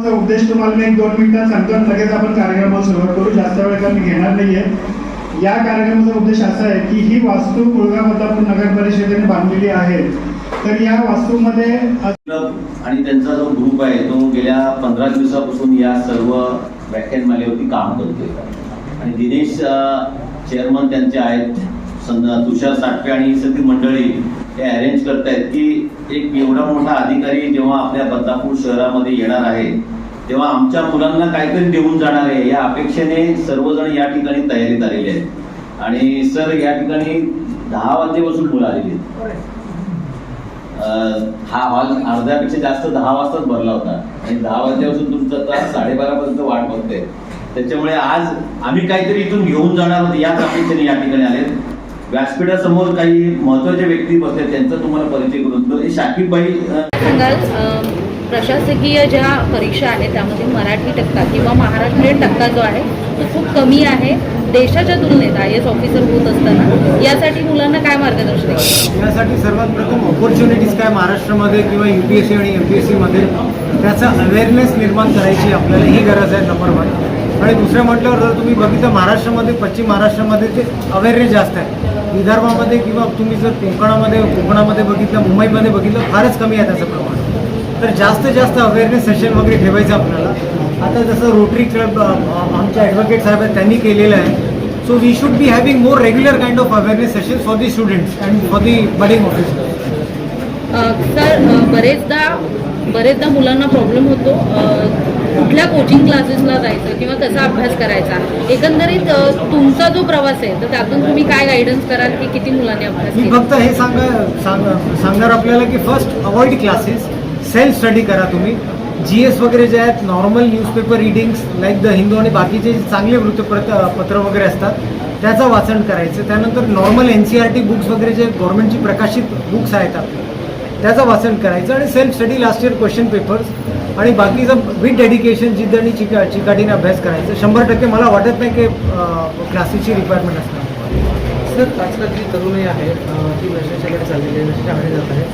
कार्यक्रमाचा उद्देश तुम्हाला मी एक दोन मिनिटात सांगतो लगेच आपण कार्यक्रमाला सुरुवात करू. जास्त वेळ मी घेणार नाहीये. या कार्यक्रमाचा उद्देश असा आहे की ही वास्तू कुळगा बदलापूर नगर परिषदेने बांधलेली आहे. तर या वास्तूमध्ये आणि त्यांचा जो ग्रुप आहे तो गेल्या पंधरा दिवसापासून या सर्व व्याख्यानमालेवरती काम करतोय. आणि दिनेश चेअरमन त्यांचे आहेत तुषार साठवे आणि सगळी मंडळी. हे अरेंज करतायत की एक एवढा मोठा अधिकारी जेव्हा आपल्या बदलापूर शहरामध्ये येणार आहे तेव्हा आमच्या मुलांना काहीतरी देऊन जाणार आहे या अपेक्षेने सर्वजण या ठिकाणी तयारीत आलेले आहेत. आणि सर या ठिकाणी दहा वाजेपासून मुलं आलेली आहेत. हा हॉल अर्ध्यापेक्षा जास्त दहा वाजताच भरला होता. आणि दहा वाजल्यापासून तुमचं आता साडेबारापर्यंत वाट बघते त्याच्यामुळे आज आम्ही काहीतरी इथून घेऊन जाणार होते याच अपेक्षेने या ठिकाणी आले व्यासपीठासमोर काही महत्त्वाच्या व्यक्ती बसले त्यांचा तुम्हाला परिचय करून. हे अं, प्रशासकीय ज्या परीक्षा आहेत त्यामध्ये मराठी टक्का किंवा महाराष्ट्रीयन टक्का जो आहे तो खूप कमी आहे. देशाच्या तुलनेत आय एस ऑफिसर होत असताना यासाठी मुलांना काय मार्गदर्शन यासाठी सर्वात प्रथम ऑपॉर्च्युनिटीज काय महाराष्ट्रामध्ये किंवा यू पी एस सी आणि एम पी एस सीमध्ये त्याचा अवेअरनेस निर्माण करायची आपल्याला ही गरज आहे नंबर वन आणि दुसरं म्हटल्यावर जर तुम्ही बघितलं महाराष्ट्रामध्ये पश्चिम महाराष्ट्रामध्ये ते अवेअरनेस जास्त आहे. विदर्भामध्ये किंवा तुम्ही जर कोकणामध्ये कोकणामध्ये बघितलं मुंबईमध्ये बघितलं फारच कमी आहे त्याचं प्रमाण. तर जास्तीत जास्त अवेअरनेस सेशन वगैरे ठेवायचं आपल्याला. आता जसं रोटरी क्लब आमच्या ॲडव्होकेट साहेब आहेत त्यांनी केलेलं आहे. So we should be having more regular kind of awareness session for the students and for the budding officer sir बरेचदा बरेचदा मुलांना प्रॉब्लेम होतो. कुठल्या कोचिंग क्लासेसला जायचं किंवा कसा अभ्यास करायचा? एकंदरीत तुमचा जो प्रवास आहे तर त्यातून तुम्ही काय गायडन्स कराल की किती मुलांनी अभ्यास मी फक्त हे सांगा सांग सांगणार आपल्याला की first avoid classes self study करा तुम्ही. जी एस वगैरे जे आहेत normal newspaper readings like the Hindu आणि बाकीचे चांगले वृत्तपत्र पत्र वगैरे असतात त्याचं वाचन करायचं. त्यानंतर normal N C R T books वगैरे जे गव्हर्नमेंटची प्रकाशित बुक्स आहेत आपले त्याचं वाचन करायचं. आणि self study last year question papers आणि बाकीचं विथ डेडिकेशन जिद्द आणि चिका चिकाटीने अभ्यास करायचं शंभर टक्के मला वाटत नाही की क्लासेसची रिक्वायरमेंट असणार. सर आजकाल जी तरुणाई आहे ती नशेच्याकडे चाललेली आहे नशेच्या जात आहे.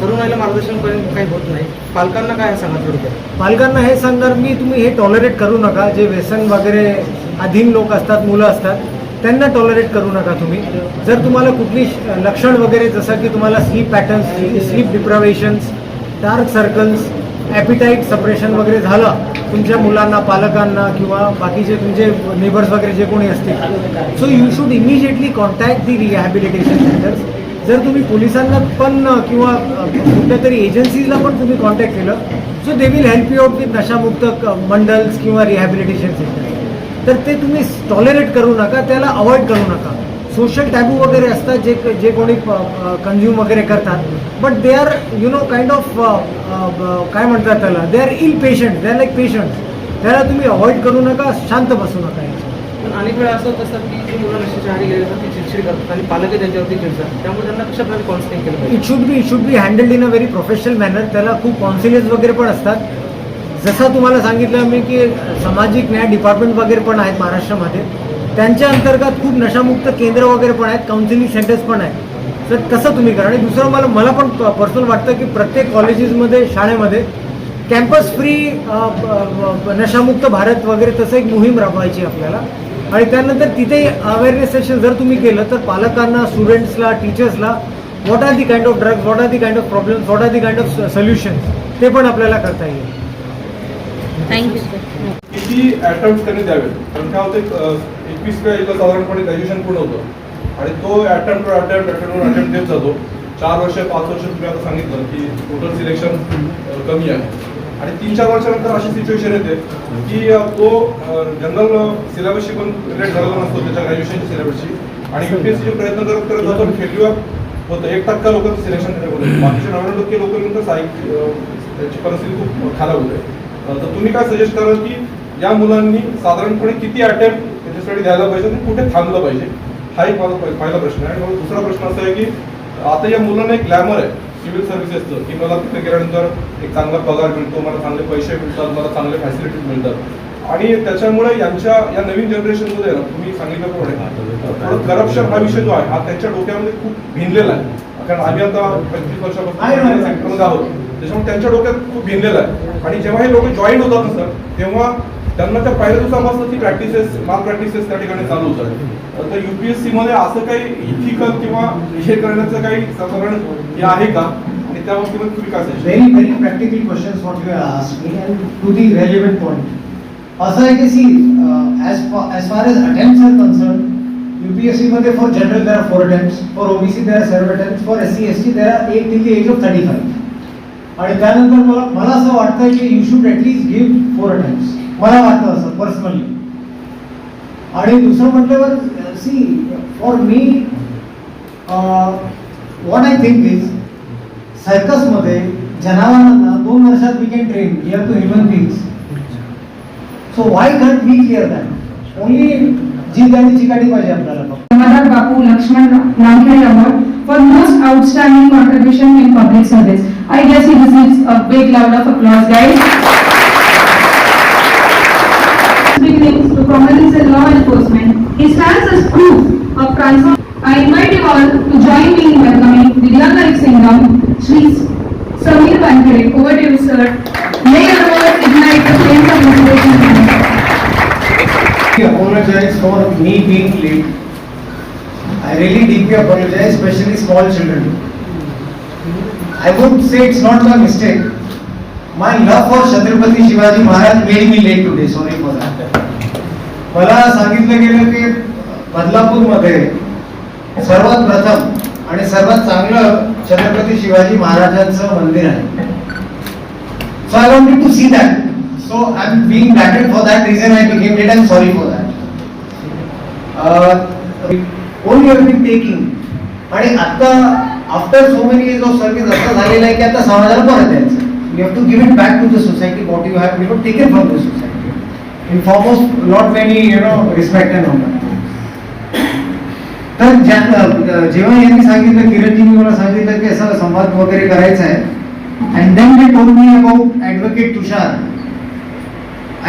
तरुणाईला मार्गदर्शन पर्यंत काही होत नाही. पालकांना काय सांगा थोडक्यात? पालकांना हे सांगणार मी तुम्ही हे टॉलरेट करू नका. जे व्यसन वगैरे अधीन लोक असतात मुलं असतात त्यांना टॉलरेट करू नका तुम्ही. जर तुम्हाला कुठली लक्षण वगैरे जसं की तुम्हाला sleep patterns sleep deprivations dark circles appetite suppression वगैरे झालं तुमच्या मुलांना पालकांना किंवा बाकीचे तुमचे नेबर्स वगैरे जे कोणी असतील. So you should immediately contact the rehabilitation centres जर तुम्ही पोलिसांना पण किंवा कुठल्या तरी एजन्सीजला पण तुम्ही कॉन्टॅक्ट केलं so they will help you out with नशामुक्त क- मंडल्स किंवा रिहॅबिलिटेशन सेंटर्स तर ते तुम्ही टॉलरेट करू नका त्याला अवॉइड करू नका. सोशल टॅबू वगैरे असतात जे जे कोणी कन्झ्युम वगैरे करतात. But they are you know kind of काय म्हणतात त्याला? They are ill patient they are like patient त्याला तुम्ही अवॉइड करू नका शांत बसू नका. पण अनेक वेळा असं होत असतात की जी मुलं नशेच्या आहारी गेले असतात ती चिडचिड करतात आणि पालकही त्यांच्यावरती चिडतात. त्यामुळे त्यांना कशा प्रकारे कॉन्सलिंग केलं पाहिजे? It should be it should be handled in a very professional manner त्याला खूप काउन्सिलर्स वगैरे पण असतात. जसं तुम्हाला सांगितलं मी की सामाजिक न्याय डिपार्टमेंट वगैरे पण आहेत महाराष्ट्रामध्ये. त्यांच्या अंतर्गत खूप नशामुक्त केंद्र वगैरे पण आहेत काउन्सिलिंग सेंटर्स पण आहेत. तर तसं तुम्ही करा? आणि दुसरं मला मला पण पर्सनल वाटतं की प्रत्येक कॉलेजेसमध्ये शाळेमध्ये कॅम्पस फ्री नशामुक्त भारत वगैरे तसं एक मोहीम राबवायची आपल्याला. आणि त्यानंतर तिथे अवेअरनेस सेशन जर तुम्ही केलं तर पालकांना स्टुडंट्सला टीचर्सला what are the kind of drugs what are the kind of problems what are the kind of solution ते पण आपल्याला करता येईल. थँक्यू सर किती अटेम्प्ट त्यांनी द्यावेत? कारण काय होतं एकवीस वेळेला साधारणपणे ग्रॅज्युएशन पूर्ण होतं. आणि तो अटेम्प्ट अटेम्प्ट अटेम्प्ट अटेम्प्ट देत जातो. चार वर्ष पाच वर्ष तुम्ही आता सांगितलं की टोटल सिलेक्शन कमी आहे. आणि तीन चार वर्षानंतर अशी सिच्युएशन येते की तो जनरल सिलेबसशी पण रिलेट झालेला नसतो त्याच्या ग्रॅज्युएशनच्या सिलेबसशी आणि युपीएससीचे प्रयत्न करत करत जातो फेल्युअर होतं. एक टक्का लोक सिलेक्शन होतं. बाकीचे नव्याण्णव टक्के लोक नंतर साहित्य त्याची परिस्थिती खूप खराब होते. तर तुम्ही काय सजेस्ट कराल की या मुलांनी साधारणपणे किती अटेम्प्ट त्याच्यासाठी द्यायला पाहिजे आणि कुठे थांबलं पाहिजे हा एक माझा पहि- पहिला प्रश्न आहे. आणि दुसरा प्रश्न असा आहे की आता या मुलांना एक ग्लॅमर आहे सिव्हिल सर्व्हिसेसचं की मला तिथे गेल्यानंतर एक चांगला पगार मिळतो मला चांगले पैसे मिळतात मला चांगले फॅसिलिटीज मिळतात. आणि त्याच्यामुळे यांच्या या नवीन जनरेशनमध्ये ना तुम्ही सांगितल्याप्रमाणे थोडं करप्शन हा विषय जो आहे हा त्यांच्या डोक्यामध्ये खूप भिनलेला आहे. कारण आम्ही आता पंचवीस. वर्षापासून सेक्टरमध्ये आहोत. त्याच्यामुळे त्यांच्या डोक्यात खूप भिनलेलं आहे. आणि जेव्हा हे लोक जॉईन होतात ना सर तेव्हा त्यांना त्या पहिल्या दिवसापासून ती प्रॅक्टिसेस माल प्रॅक्टिसेस त्या ठिकाणी चालू होतात. तर युपीएससी मध्ये असं काही इथिकल किंवा हे करण्याचं काही साधारण हे आहे का? आणि त्या बाबतीमध्ये तुम्ही काय very very practical questions what you are asking and to the relevant point असं आहे की see as far as attempts are concern UPSC मध्ये for general there are four attempts for OBC there are seven attempts for S C S T there are eight till the age of thirty five आणि त्यानंतर मला मला असं वाटतं की you should at least give four attempts मला वाटतं असं पर्सनली आणि दुसरं म्हटल्यावर see for me what I think is सर्कसमध्ये जनावरांना दोन वर्षात we can train here to human beings so why can't we clear that only जी आणि चिकाटी पाहिजे आपल्याला. Bapu Laxman Namkhed Lakshman for most outstanding contribution in public in I guess he guess a big loud of applause guide applause, guys. In law enforcement, he stands as proof of transform. I invite you all to join me in welcoming the Singham, Sri Samir Bankare. Over to you, sir. May your words ignite the flames of motivation. I apologize for me being late. I really deeply apologize, especially small children. I would say it's not my mistake. My love for Chhatrapati Shivaji Maharaj made me late today. Sorry for that. मला सांगितलं गेलं की बदलापूरमध्ये सर्वात प्रथम आणि सर्वात चांगलं छत्रपती शिवाजी महाराजांचं मंदिर आहे. So I want to see that so I am being for for that reason I became date I sorry for that own you been taking आणि आता after so many years of service असं झालेलं आहे की आता समाजाला परत द्यायचं you have to give it back to the society what you have you taken from the society in form of not many you know respect and honour तर ज्या अ, जेव्हा यांनी सांगितलं किरणजींनी मला सांगितलं की असं संवाद वगैरे करायचा आहे and then they told me about advocate Tushar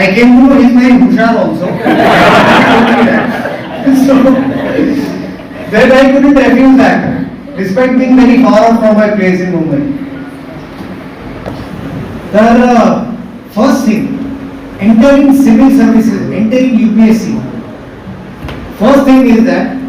I came to know his name Hushar also. so then I couldn't refuse that, despite being very far off from my place in Mumbai. The first thing, entering civil services, entering UPSC. First thing is that